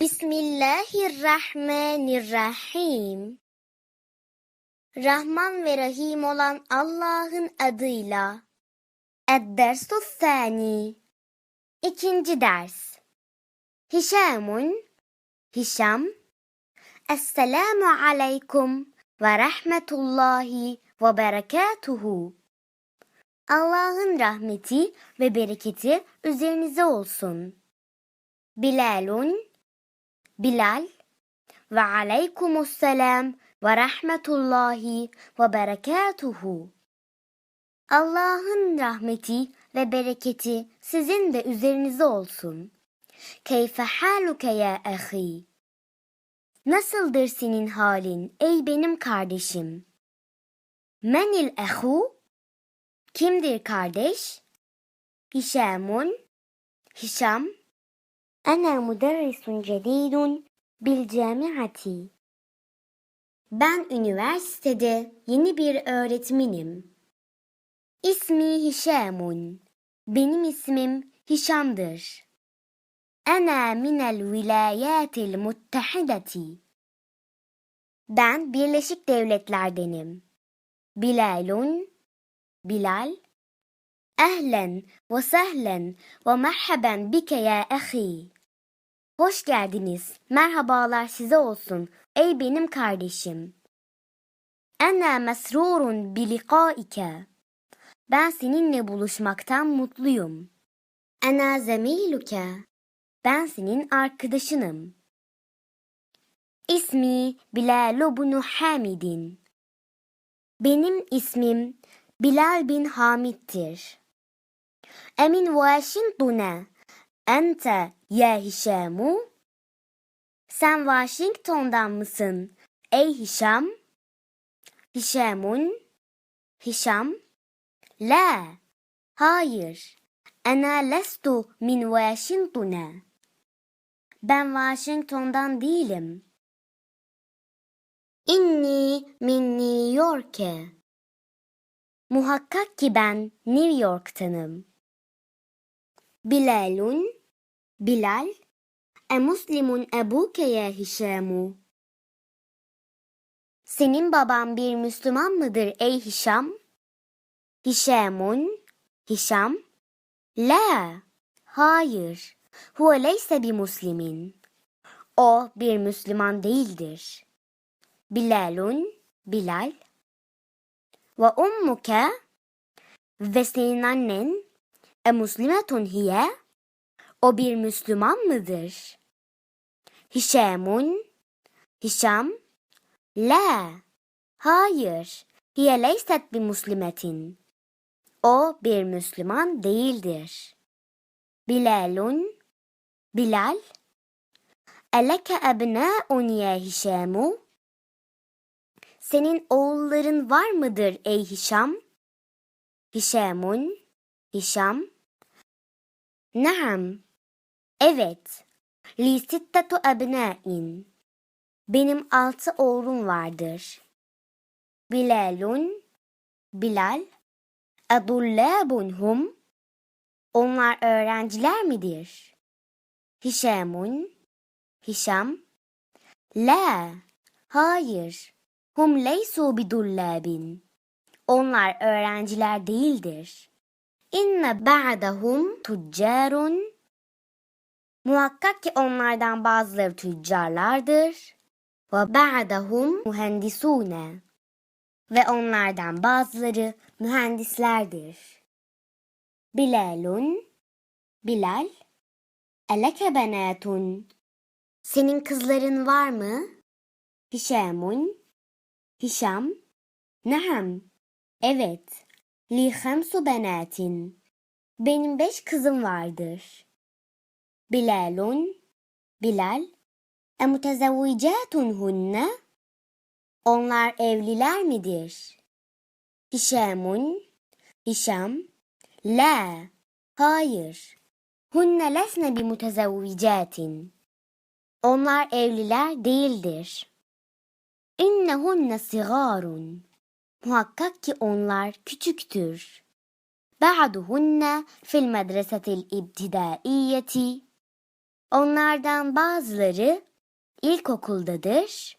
Bismillahirrahmanirrahim. Rahman ve Rahim olan Allah'ın adıyla. Ed-dersu thani. İkinci ders. Hişamun, Hişam. Esselamu aleykum ve rahmetullahi ve berekatuhu. Allah'ın rahmeti ve bereketi üzerinize olsun. Bilalun, Bilal ve aleykumusselam ve rahmetullahi ve berekatuhu. Allah'ın rahmeti ve bereketi sizin de üzerinize olsun. Keyfe haluke ya ahi? Nasıldır senin halin ey benim kardeşim? Menil ehu? Kimdir kardeş? Hişamun, Hişam, Müderrisun cedidun bil camiati. Ben üniversitede yeni bir öğretmenim. İsmi Hişamun. Benim ismim Hişam'dır. Ana minel vilayatil muttahidati. Ben Birleşik Devletler'denim. Bilalun, Bilal. Ehlen ve sehlen ve merhaben bike ya ahi. Hoş geldiniz. Merhabalar size olsun. Ey benim kardeşim. Ana mesrurun bi liqaike. Ben seninle buluşmaktan mutluyum. Ana zemiluke. Ben senin arkadaşınım. İsmi Bilal bin Hamidin. Benim ismim Bilal bin Hamid'tir. Emin Washington'a Ente ya Hişamu? Sen Washington'dan mısın? Ey Hişam? Hişamun? Hişam? La. Hayır. Ana lestu min Washington'a. Ben Washington'dan değilim. İnni min New York'e. Muhakkak ki ben New York'tanım. Bilal, e muslimun ebuke ya Hişamu. Senin baban bir Müslüman mıdır ey Hişam? Hişamun, Hişam, la, hayır, huve leyse bi muslimin. O bir Müslüman değildir. Bilalun, Bilal, ve ummuke ve senin annen e muslimetun hiye? O bir Müslüman mıdır? Hişamun, Hişam, la, hayır, hiye leyset bir muslimetin. O bir Müslüman değildir. Bilalun, Bilal, eleke ebnâun ya Hişamu? Senin oğulların var mıdır ey Hişam? Hişamun, Hişam, Naam, evet, li sittetu ebnâin. Benim altı oğlum vardır. Bilalun, Bilal, edullâbun hum. Onlar öğrenciler midir? Hişamun, Hişam, la, hayır, hum leysu bidullâbin. Onlar öğrenciler değildir. İnne ba'dahum tüccarun. Muhakkak ki onlardan bazıları tüccarlardır. Ve ba'dahum mühendisune. Ve onlardan bazıları mühendislerdir. Bilalun, Bilal, eleke benatun. Senin kızların var mı? Hişamun, Hişam, Naam, evet. Li hamsu benatin. Benim beş kızım vardır. Bilalun, Bilal, e mutezevvicatun hunne? Onlar evliler midir? Hişamun, Hişam, la, hayır. Hunne lesne bi mutezevvicatin. Onlar evliler değildir. İnnehunne sigarun. Muhakkak ki onlar küçüktür. Ba'duhunne fil medresetil ibtidaiyeti. Onlardan bazıları ilkokuldadır.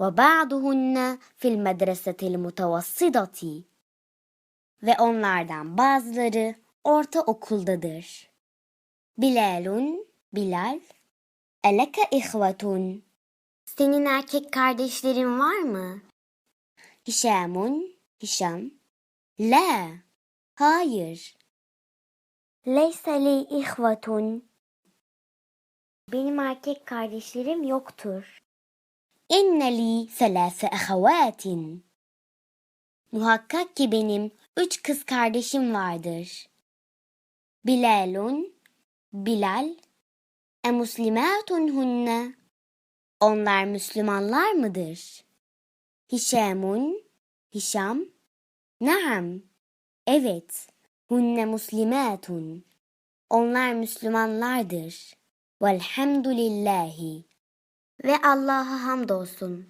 Ve ba'duhunne fil medresetil mutavassıdati. Ve onlardan bazıları ortaokuldadır. Bilalun, Bilal, eleke ihvetun. Senin erkek kardeşlerin var mı? Hişamun, Hişam. La, hayır. Leyse li ihvetun. Benim erkek kardeşlerim yoktur. İnne li selase ahawatin. Muhakkak ki benim üç kız kardeşim vardır. Bilalun, Bilal, e muslimatun hunne. Onlar Müslümanlar mıdır? Hişamun, Hişam, Naam, evet, hunne muslimatun. Onlar Müslümanlardır. Velhamdülillahi. Ve Allah'a hamdolsun.